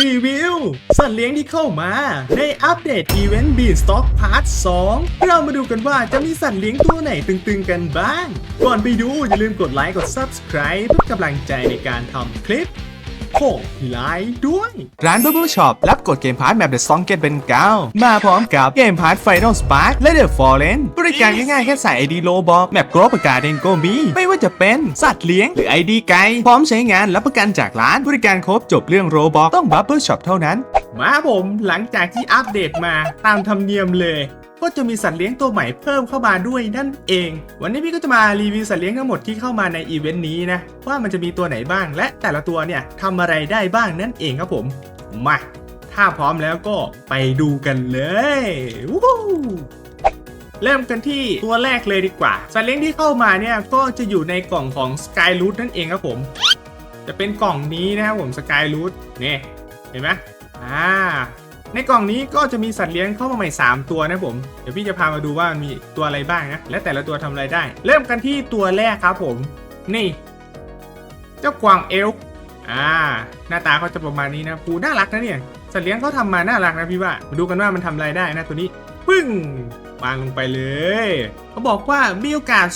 รีวิว สัตว์เลี้ยงที่เข้ามา ในอัปเดตอีเวนต์ Beanstalk Part 2เรามาดูกันว่าจะมีสัตว์เลี้ยงตัวไหนตึงๆกันบ้าง ก่อนไปดูอย่าลืมกดไลค์กด Subscribe เพื่อกำลังใจในการทำคลิป กดไลค์ด้วย ร้าน Bubble Shop รับกดเกมพาร์ทแมป The Song Get เป็นเก้ามาพร้อมกับเกมพาร์ท Final Spark และ The Fallen บริการง่ายๆแค่ใส่ ID โลบอกแมปกรอบประกาศเองก็มี ไม่ว่าจะเป็นสัตว์เลี้ยงหรือ ID ไกลพร้อมใช้งานรับประกันจากร้านบริการครบจบเรื่องโรบอกต้อง Bubble Shop เท่านั้น มาผมหลังจากที่อัปเดตมาตามธรรมเนียมเลย ก็จะมีสัตว์เลี้ยงตัวใหม่เพิ่มเข้ามาด้วยนั่นเอง วันนี้พี่ก็จะมารีวิวสัตว์เลี้ยงทั้งหมดที่เข้ามาในอีเวนต์นี้นะว่ามันจะมีตัวไหนบ้างและแต่ละตัวเนี่ยทำอะไรได้บ้างนั่นเองครับผมมาถ้าพร้อมแล้วก็ไปดูกันเลยวู้เริ่มกันที่ตัวแรกเลยดีกว่า สัตว์เลี้ยงที่เข้ามาเนี่ยก็จะอยู่ในกล่องของ Sky Root นั่นเองครับผม จะเป็นกล่องนี้นะครับผม Sky Root เนี่ยเห็นไหมอ่า ในกล่องนี้ก็จะมีสัตว์เลี้ยงเข้ามาใหม่ 3 ตัวนะผม เดี๋ยวพี่จะพามาดูว่ามีตัวอะไรบ้างนะ และแต่ละตัวทำอะไรได้ เริ่มกันที่ตัวแรกครับผม นี่ เจ้ากวางเอล์อ่า หน้าตาเขาจะประมาณนี้นะผูน่ารักนะเนี่ย สัตว์เลี้ยงเขาทำมาน่ารักนะพี่ว่า มาดูกันว่ามันทำอะไรได้นะตัวนี้ ปึ้งวางลงไปเลย เขาบอกว่ามีโอกาส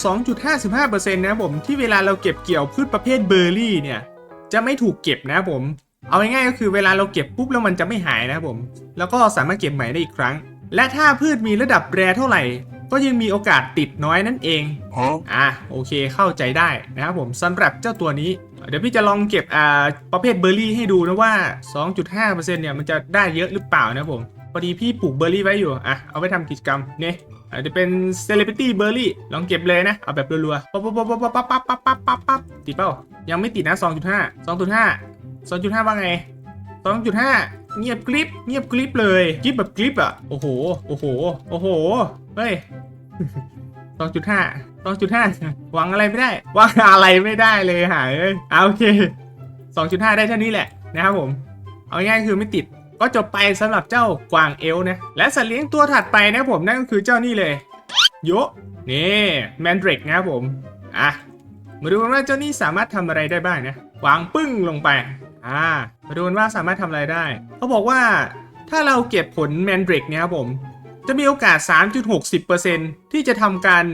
2.55%นะผมที่เวลาเราเก็บเกี่ยวพืชประเภทเบอร์รี่เนี่ย จะไม่ถูกเก็บนะผม เอาง่ายๆก็คือเวลาเราเก็บปุ๊บแล้วมันจะไม่หายนะครับผม แล้วก็สามารถเก็บใหม่ได้อีกครั้ง และถ้าพืชมีระดับแรเท่าไหร่ ก็ยังมีโอกาสติดน้อยนั่นเองอะโอเคเข้าใจได้นะครับผมสำหรับเจ้าตัวนี้ เดี๋ยวพี่จะลองเก็บอ่าประเภทเบอร์รี่ให้ดูนะว่า 2.5%เนี่ยมันจะได้เยอะหรือเปล่านะครับผมพอดีพี่ปลูกเบอร์รี่ไว้อยู่อะเอาไปทำกิจกรรมเนี่ยอาจจะเป็น Celebrity Berry ลองเก็บเลยนะ เอาแบบรัวๆปั๊บปั๊บปั๊บปั๊บปั๊บปั๊บปั๊บปั๊บปั๊บติดเปล่ายังไม่ติดนะ 2.5 2.5 2.5ว่าไง2.5เงียบกริบเงียบกริบเลยกริบแบบกริบอะโอ้โหโอ้โหโอ้โหเฮ้ย2.5 2.5หวังอะไรไม่ได้หวังอะไรไม่ได้เลยหาเอ้ยเอาโอเค2.5ได้เท่านี้แหละนะครับผม เอาง่ายคือไม่ติดก็จบไปสำหรับเจ้ากวางเอลนะและสัตว์เลี้ยงตัวถัดไปนะผมนั่นก็คือเจ้านี่เลยโยนี่แมนดริกนะครับผมอะมาดูกันว่าเจ้านี่สามารถทำอะไรได้บ้างนะวางปึ้งลงไป อ่ามาดูกันว่าสามารถทำอะไรได้ เขาบอกว่าถ้าเราเก็บผลแมนดริกเนี่ยครับผม จะมีโอกาส 3.60%ที่จะทำการ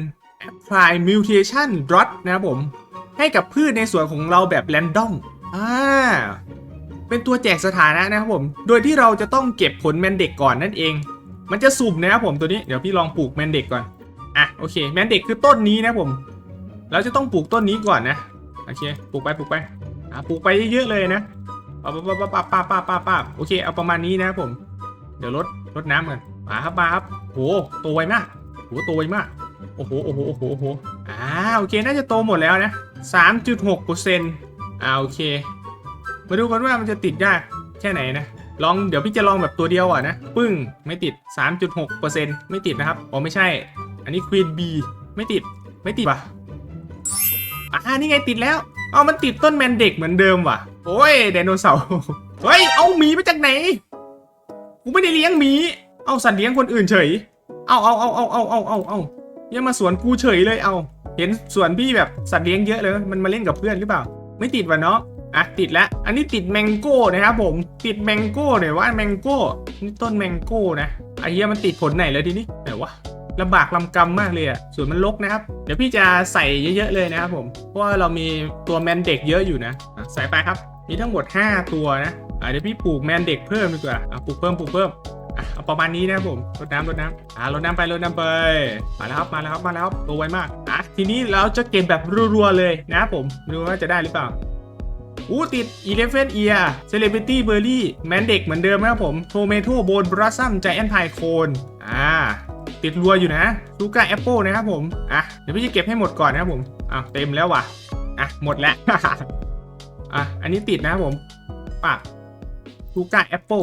apply mutation dot นะครับผม ให้กับพืชในสวนของเราแบบ random อ่าเป็นตัวแจกสถานะนะครับผม โดยที่เราจะต้องเก็บผลแมนเด็กก่อนนั่นเอง มันจะสุ่มนะครับผมตัวนี้ เดี๋ยวพี่ลองปลูกแมนเด็กก่อน อะโอเค แมนเด็กคือต้นนี้นะผม เราจะต้องปลูกต้นนี้ก่อนนะ โอเค ปลูกไปปลูกไป อะปลูกไปเยอะๆเลยนะ ปั๊บปั๊บปั๊บปั๊บปั๊บปั๊บปั๊บโอเคเอาประมาณนี้นะผม เดี๋ยวลดลดน้ำกันมาครับมาครับโหโตไวมากโหโตไวมากโอ้โหโอ้โหโอ้โหโอ้โหอ่าโอเคน่าจะโตหมดแล้วนะสามจุดหกเปอร์เซ็นต์อ่าโอเค มาดูกันว่ามันจะติดยากแค่ไหนนะลองเดี๋ยวพี่จะลองแบบตัวเดียวอะนะปึ้งไม่ติด 3.6%ไม่ติดนะครับอ๋อไม่ใช่ อันนี้ควีนบีไม่ติดไม่ติดป่ะอ่านี่ไงติดแล้ว เอามันติดต้นแมนเด็กเหมือนเดิมว่ะ โอ้ยไดโนเสาร์ เฮ้ย เอาหมีมาจากไหน กูไม่ได้เลี้ยงหมี เอาสัตว์เลี้ยงคนอื่นเฉย เอาเอาเอาเอาเอาเอาเอาเอายังมาสวนกูเฉยเลย เอา เห็นสวนพี่แบบสัตว์เลี้ยงเยอะเลย มันมาเล่นกับเพื่อนหรือเปล่า ไม่ติดวะเนาะ อะติดแล้ว อันนี้ติดแมงโก้นะครับผม ติดแมงโก้หน่อยว่าแมงโก้ นี่ต้นแมงโก้นะไอ้เหี้ยมันติดผลไหนเลยทีนี้ไหนวะ ลำบากลำกำมากเลยอะส่วนมันลกนะครับ เดี๋ยวพี่จะใส่เยอะๆเลยนะครับผมเพราะว่าเรามีตัวแมนเด็กเยอะอยู่นะใส่ไปครับ มีทั้งหมด 5 ตัวนะเดี๋ยวพี่ปลูกแมนเด็กเพิ่มดีกว่าปลูกเพิ่มปลูกเพิ่มเอาประมาณนี้นะครับผมรดน้ำรดน้ำอะรดน้ำไปรดน้ำไปมาแล้วครับมาแล้วครับมาแล้วครับตัวไวมากอะทีนี้เราจะเก็บแบบรัวๆเลยนะครับผมดูว่าจะได้หรือเปล่าอู้ติด Elephant Ear Celebrity Berry แมนเด็กเหมือนเดิมนะครับผม Tomato Bone Blossom Giant Pine Cone อ่า ติดรัวอยู่นะซูก้าแอปเปิลนะครับผมอะเดี๋ยวพี่จะเก็บให้หมดก่อนนะครับผมอะเต็มแล้วว่ะอะหมดแล้วอะอันนี้ติดนะครับผมปะซูก้าแอปเปิล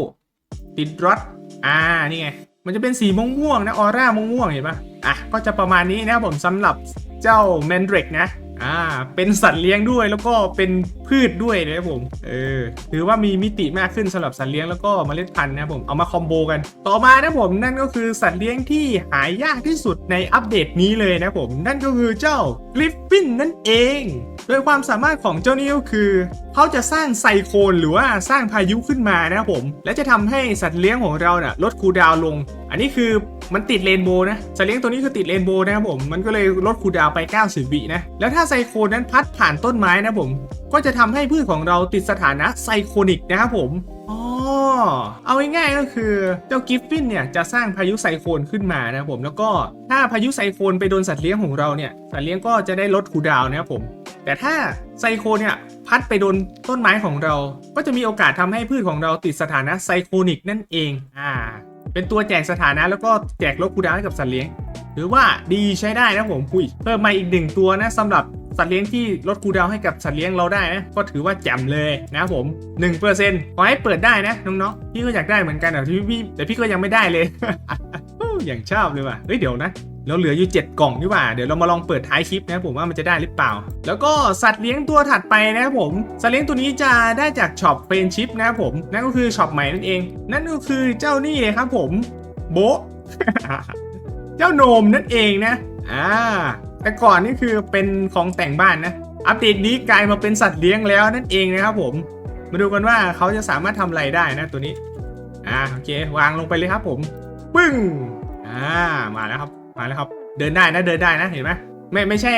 ติดรถอ่านี่ไงมันจะเป็นสีม่วงๆนะออร่าม่วงๆเห็นปะอะก็จะประมาณนี้นะครับผมสำหรับเจ้าแมนเดรกนะ อ่า เป็นสัตว์เลี้ยงด้วยแล้วก็เป็นพืชด้วยนะครับผม เออ ถือว่ามีมิติมากขึ้นสำหรับสัตว์เลี้ยงแล้วก็เมล็ดพันธุ์นะครับผม เอามาคอมโบกัน ต่อมานะครับผมนั่นก็คือสัตว์เลี้ยงที่หายากที่สุดในอัปเดตนี้เลยนะครับผม นั่นก็คือเจ้ากริฟฟินนั่นเอง โดยความสามารถของเจ้านี้ก็คือเขาจะสร้างไซโคลนหรือว่าสร้างพายุขึ้นมานะครับผม และจะทำให้สัตว์เลี้ยงของเราเนี่ยลดคูดาวลง อันนี้คือมันติดเรนโบว์นะสัตว์เลี้ยงตัวนี้คือติดเรนโบว์นะครับผม มันก็เลยลดคูดาวไป 90 วินะ แล้วถ้าไซโคลนนั้นพัดผ่านต้นไม้นะผม ก็จะทำให้พืชของเราติดสถานะไซโคนิกนะครับผมอ๋อเอาง่ายๆก็คือเจ้ากิฟฟินเนี่ยจะสร้างพายุไซโคลนขึ้นมานะครับผมแล้วก็ถ้าพายุไซโคลนไปโดนสัตว์เลี้ยงของเราเนี่ยสัตว์เลี้ยงก็จะได้ลดคูดาวนะครับผม แต่ถ้าไซโคเนี่ยพัดไปโดนต้นไม้ของเรา ก็จะมีโอกาสทำให้พืชของเราติดสถานะไซโคนิกนั่นเอง อ่า เป็นตัวแจกสถานะแล้วก็แจกลดคูดาวให้กับสัตว์เลี้ยงถือว่าดีใช้ได้นะผมคุย เพิ่มมาอีกหนึ่งตัวนะสำหรับสัตว์เลี้ยงที่ลดคูดาวให้กับสัตว์เลี้ยงเราได้นะ ก็ถือว่าแจ่มเลยนะครับผม 1%ขอให้เปิดได้นะน้องๆ พี่ก็อยากได้เหมือนกันแต่พี่พี่แต่พี่ก็ยังไม่ได้เลย อย่างชอบเลยว่ะ เฮ้ยเดี๋ยวนะ เราเหลืออยู่ 7 กล่องนี่หว่า เดี๋ยวเรามาลองเปิดท้ายคลิปนะครับผมว่ามันจะได้หรือเปล่า แล้วก็สัตว์เลี้ยงตัวถัดไปนะครับผม สัตว์เลี้ยงตัวนี้จะได้จากช็อปเฟรนชิพนะครับผม นั่นก็คือช็อปใหม่นั่นเอง นั่นก็คือเจ้านี่เลยครับผมโบเจ้าโนมนั่นเองนะ อ่า แต่ก่อนนี่คือเป็นของแต่งบ้านนะ อัปเดตนี้กลายมาเป็นสัตว์เลี้ยงแล้วนั่นเองนะครับผม มาดูกันว่าเขาจะสามารถทำอะไรได้นะตัวนี้ อ่าโอเควางลงไปเลยครับผม ปึ้ง อ่ามาแล้วครับ มาแล้วครับ เดินได้นะเดินได้นะเห็นไหมไม่ไม่ใช่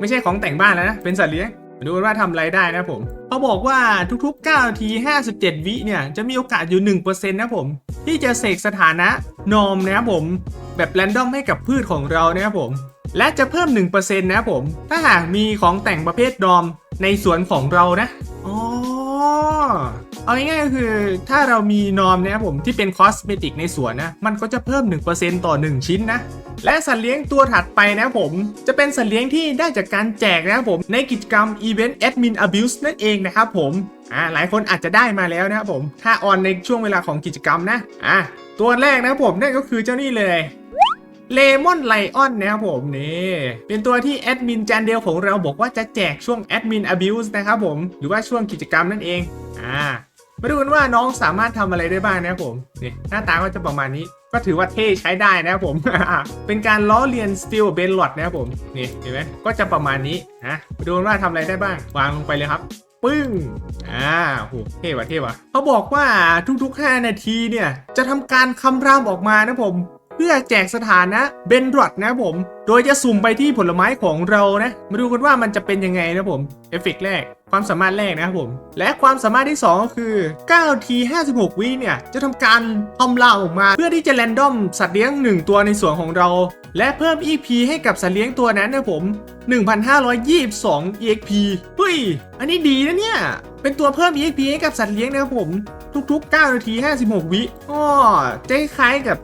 ไม่ใช่ของแต่งบ้านแล้วนะเป็นสัตว์เลี้ยงมาดูกันว่าทำอะไรได้นะผมเขาบอกว่าทุกๆ9นาที 57 วิเนี่ยจะมีโอกาสอยู่ 1%นะผม ที่จะเสกสถานะนอมนะครับผม แบบแรนดอมให้กับพืชของเรานะครับผม และจะเพิ่ม 1%นะครับผม ถ้าหากมีของแต่งประเภทนอมในสวนของเรานะอ๋อ เอาง่ายๆก็คือถ้าเรามีนอมนะครับผมที่เป็นคอสเมติกในสวนนะ มันก็จะเพิ่ม 1%ต่อ 1 ชิ้นนะ และสัตว์เลี้ยงตัวถัดไปนะครับผม จะเป็นสัตว์เลี้ยงที่ได้จากการแจกนะครับผมในกิจกรรม Event Admin Abuse นั่นเองนะครับผมอ่าหลายคนอาจจะได้มาแล้วนะครับผม ถ้าออนในช่วงเวลาของกิจกรรมนะอ่าตัวแรกนะครับผมนั่นก็คือเจ้านี่เลยเลมอนไลออนนะครับผมนี่เป็นตัวที่แอดมินจันเดลของเราบอกว่าจะแจกช่วง Admin Abuse นะครับผม หรือว่าช่วงกิจกรรมนั่นเองอ่า มาดูกันว่าน้องสามารถทำอะไรได้บ้างนะครับผมนี่หน้าตาก็จะประมาณนี้ ก็ถือว่าเท่ใช้ได้นะครับผม เป็นการล้อเลียนสตีลเบนหลอดนะครับผมนี่เห็นไหมก็จะประมาณนี้นะมาดูกันว่าทำอะไรได้บ้างวางลงไปเลยครับปึ้ง อ่า โห เท่ว่ะเท่ว่ะเขาบอกว่าทุกๆ 5 นาทีเนี่ย จะทำการคำรามออกมานะผม เพื่อแจกสถานะเบนดรอดนะผม โดยจะสุ่มไปที่ผลไม้ของเรานะ มาดูกันว่ามันจะเป็นยังไงนะผม เอฟเฟกต์แรก ความสามารถแรกนะครับผม และความสามารถที่ 2 ก็คือ9ที56 วิเนี่ย จะทำการทำลาออกมา เพื่อที่จะแรนดอมสัตว์เลี้ยง 1 ตัวในสวนของเรา และเพิ่ม EP ให้กับสัตว์เลี้ยงตัวนั้นนะผม 1,522 EXP เฮ้ย อันนี้ดีนะเนี่ย เป็นตัวเพิ่ม EXP ให้กับสัตว์เลี้ยงนะครับผม ทุกๆ 9 นาที 56 วิก็จะคล้ายกับ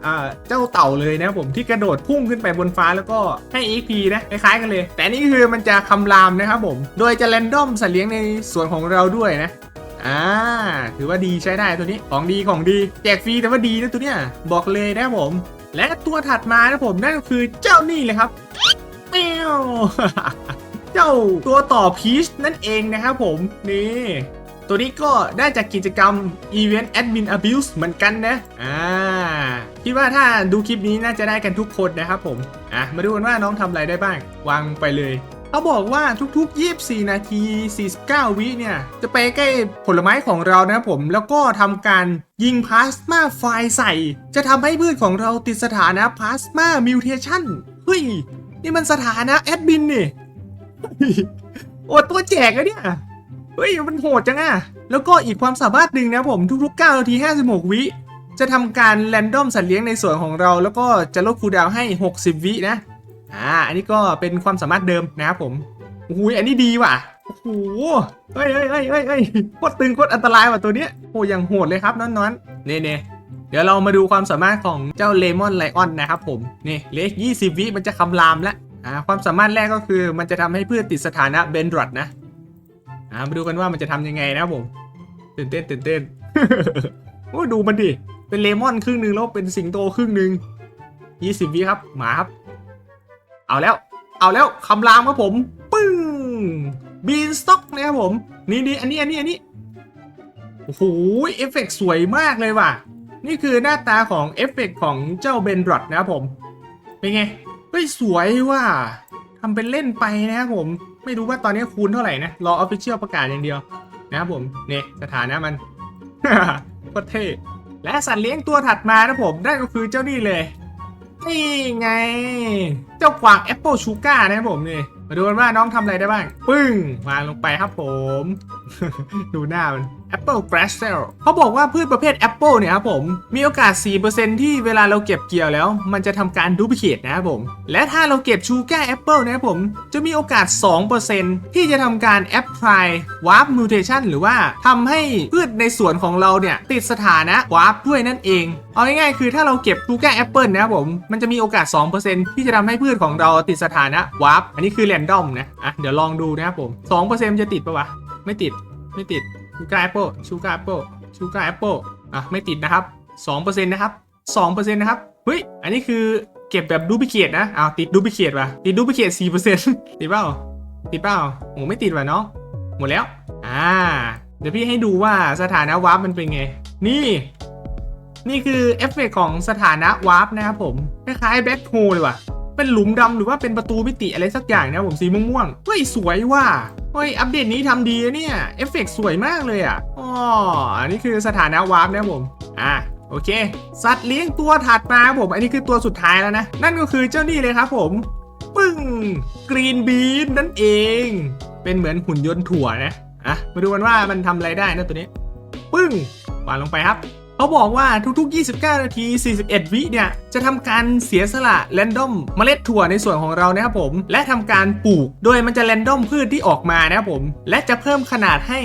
เจ้าเต่าเลยนะผมที่กระโดดพุ่งขึ้นไปบนฟ้าแล้วก็ให้ EXP นะคล้ายๆกันเลย แต่นี่คือมันจะคำรามนะครับผม โดยจะแรนดอมสัตว์เลี้ยงในสวนของเราด้วยนะอ่าถือว่าดีใช้ได้ตัวนี้ของดีของดี แจกฟรีแต่ว่าดีนะตัวเนี้ยบอกเลยนะผม และตัวถัดมานะผมนั่นก็คือเจ้านี่เลยครับเมียวเจ้าตัวต่อพีชนั่นเองนะครับผมนี่ ตัวนี้ก็ได้จากกิจกรรม Event Admin Abuse เหมือนกันนะอ่าคิดว่าถ้าดูคลิปนี้น่าจะได้กันทุกคนนะครับผมอะมาดูกันว่าน้องทำอะไรได้บ้าง วางไปเลยเขาบอกว่าทุกๆ 24 นาที 49 วิเนี่ย จะไปใกล้ผลไม้ของเรานะครับผม แล้วก็ทำการยิงพลาสมาไฟใส่ จะทำให้พืชของเราติดสถานะพลาสมามิวเทชันเฮ้ย นี่มันสถานะแอดมินนี่ โอ้ตัวแจกอะเนี่ย ฮ้ยมันโหดจังอะแล้วก็อีกความสามารถหนึ่งนะผมทุกๆ9นาที 56 วิ จะทำการแรนดอมสัตว์เลี้ยงในสวนของเรา แล้วก็จะลดคูดาวให้ 60 วินะ อ่า อันนี้ก็เป็นความสามารถเดิมนะครับผมโอ้โหอันนี้ดีว่ะโอ้โหเฮ้ยเฮ้ยเฮ้ยเฮ้ยเฮ้ยโคตรตึงโคตรอันตรายว่ะตัวเนี้ยโอ้ยังโหดเลยครับน้อนๆเน่เน่เดี๋ยวเรามาดูความสามารถของเจ้าเลมอนไลออนนะครับผม นี่เล็ก20 วิมันจะคำรามแล้วอ่าความสามารถแรกก็คือมันจะทำให้พืชติดสถานะเบนดรอดนะ อ่ามาดูกันว่ามันจะทำยังไงนะครับผมตื่นเต้นตื่นเต้นโอ้ดูมันดิเป็นเลมอนครึ่งหนึ่งแล้วเป็นสิงโตครึ่งหนึ่ง20วิครับหมาครับ เอาแล้ว เอาแล้วคำรามครับผมปึ้งบีนสต็อกนะครับผม นี่นี่อันนี้อันนี้อันนี้โอ้โหเอฟเฟกต์สวยมากเลยว่ะ นี่คือหน้าตาของเอฟเฟกต์ของเจ้าเบนรอดนะครับผม เป็นไงเฮ้ยสวยว่ะทำเป็นเล่นไปนะครับผม ไม่รู้ว่าตอนนี้คูณเท่าไหร่นะ รอออฟฟิเชียลประกาศอย่างเดียว นะครับผม เนี่ยสถานะมัน ก็เท่ และสัตว์เลี้ยงตัวถัดมานะผม นั่นก็คือเจ้านี่เลย นี่ไง เจ้ากวางแอปเปิลชูการ์นะครับผมนี่ มาดูกันว่าน้องทำอะไรได้บ้าง ปึ้งวางลงไปครับผม ดูหน้ามัน Apple Grass c e l เขาบอกว่าพืชประเภทแอปเปิลเนี่ยครับผม มีโอกาส 4%ที่เวลาเราเก็บเกี่ยวแล้ว มันจะทำการดูพิเคตนะครับผม และถ้าเราเก็บชูการ์แอปเปิลนะครับผม จะมีโอกาส 2%ที่จะทำการ apply warp mutation หรือว่าทำให้พืชในสวนของเราเนี่ย ติดสถานะ warp ด้วยนั่นเอง เอาง่ายๆคือถ้าเราเก็บชูการ์แอปเปิลนะครับผม มันจะมีโอกาส 2%ที่จะทำให้พืชของเราติดสถานะ warp อันนี้คือ random นะ อะเดี๋ยวลองดูนะครับผม 2%จะติดปะวะ ไม่ติด ไม่ติด ชูการ์แอปเปิลชูการ์แอปเปิลชูการ์แอปเปิลอะไม่ติดนะครับ2%นะครับ2%นะครับเฮ้ยอันนี้คือเก็บแบบดูพิเคตนะอ้าวติดดูพิเคตว่ะติดดูพิเคต4%ติดเปล่าติดเปล่าโอ้ไม่ติดว่ะเน้องหมดแล้วอ่าเดี๋ยวพี่ให้ดูว่าสถานะวาร์ปมันเป็นไง นี่ นี่คือเอฟเฟกของสถานะวาร์ปนะครับผมคล้ายๆแบ็คโฮเลยว่ะ เป็นหลุมดำหรือว่าเป็นประตูมิติอะไรสักอย่างนะผมสีม่วงๆเฮ้ยสวยว่ะเฮ้ยอัปเดตนี้ทำดีเนี่ยเอฟเฟกต์สวยมากเลยอะอ๋ออันนี้คือสถานะวาร์ปนะผมอะโอเค สัตว์เลี้ยงตัวถัดมาผม อันนี้คือตัวสุดท้ายแล้วนะ นั่นก็คือเจ้านี่เลยครับผมปึ้งกรีนบีนนั่นเอง เป็นเหมือนหุ่นยนต์ถั่วนะอะมาดูกันว่ามันทำอะไรได้นะตัวนี้ ปึ้งวางลงไปครับ เขาบอกว่าทุกๆ 29 นาที 41 วิเนี่ย จะทำการเสียสละแรนดอมเมล็ดถั่วในส่วนของเรานะครับผม และทำการปลูก โดยมันจะแรนดอมพืชที่ออกมานะครับผม และจะเพิ่มขนาดให้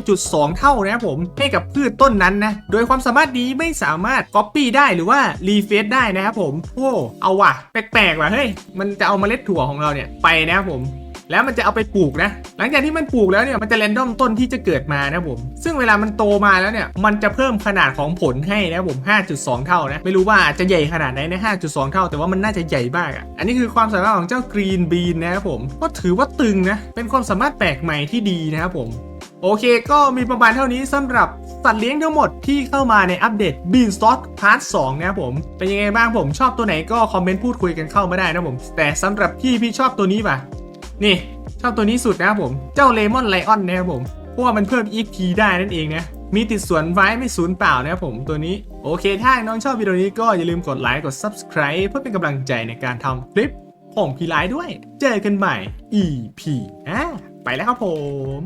5.2 เท่านะครับผม ให้กับพืชต้นนั้นนะ โดยความสามารถนี้ไม่สามารถ Copy ได้หรือว่า Reface ได้นะครับผม โอ้ เอาว่ะ แปลกๆว่ะ เฮ้ย มันจะเอาเมล็ดถั่วของเราเนี่ยไปนะครับผม แล้วมันจะเอาไปปลูกนะ หลังจากที่มันปลูกแล้วเนี่ยมันจะแรนดอมต้นที่จะเกิดมานะผม ซึ่งเวลามันโตมาแล้วเนี่ยมันจะเพิ่มขนาดของผลให้นะผม 5.2 เท่านะ ไม่รู้ว่าจะใหญ่ขนาดไหนนะ5.2 เท่า แต่ว่ามันน่าจะใหญ่มากอะ อันนี้คือความสามารถของเจ้ากรีนบีนนะครับผม ก็ถือว่าตึงนะ เป็นความสามารถแปลกใหม่ที่ดีนะครับผมโอเค ก็มีประมาณเท่านี้สำหรับสัตว์เลี้ยงทั้งหมดที่เข้ามาในอัปเดต Beanstalk Part 2 นะครับผม เป็นยังไงบ้างผมชอบตัวไหนก็คอมเมนต์พูดคุยกันเข้ามาได้นะผม แต่สำหรับพี่พี่ชอบตัวนี้ป่ะ นี่ชอบตัวนี้สุดนะครับผม เจ้าเลมอนไลออนนะครับผม เพราะว่ามันเพิ่ม EP ได้นั่นเองนะ มีติดสวนไว้ไม่สูญเปล่านะครับผมตัวนี้ โอเค ถ้าน้องชอบวิดีโอนี้ก็อย่าลืมกดไลค์ กด Subscribe เพื่อเป็นกำลังใจในการทำคลิปของพี่ไลท์ด้วย เจอกันใหม่ EP อะไปแล้วครับผม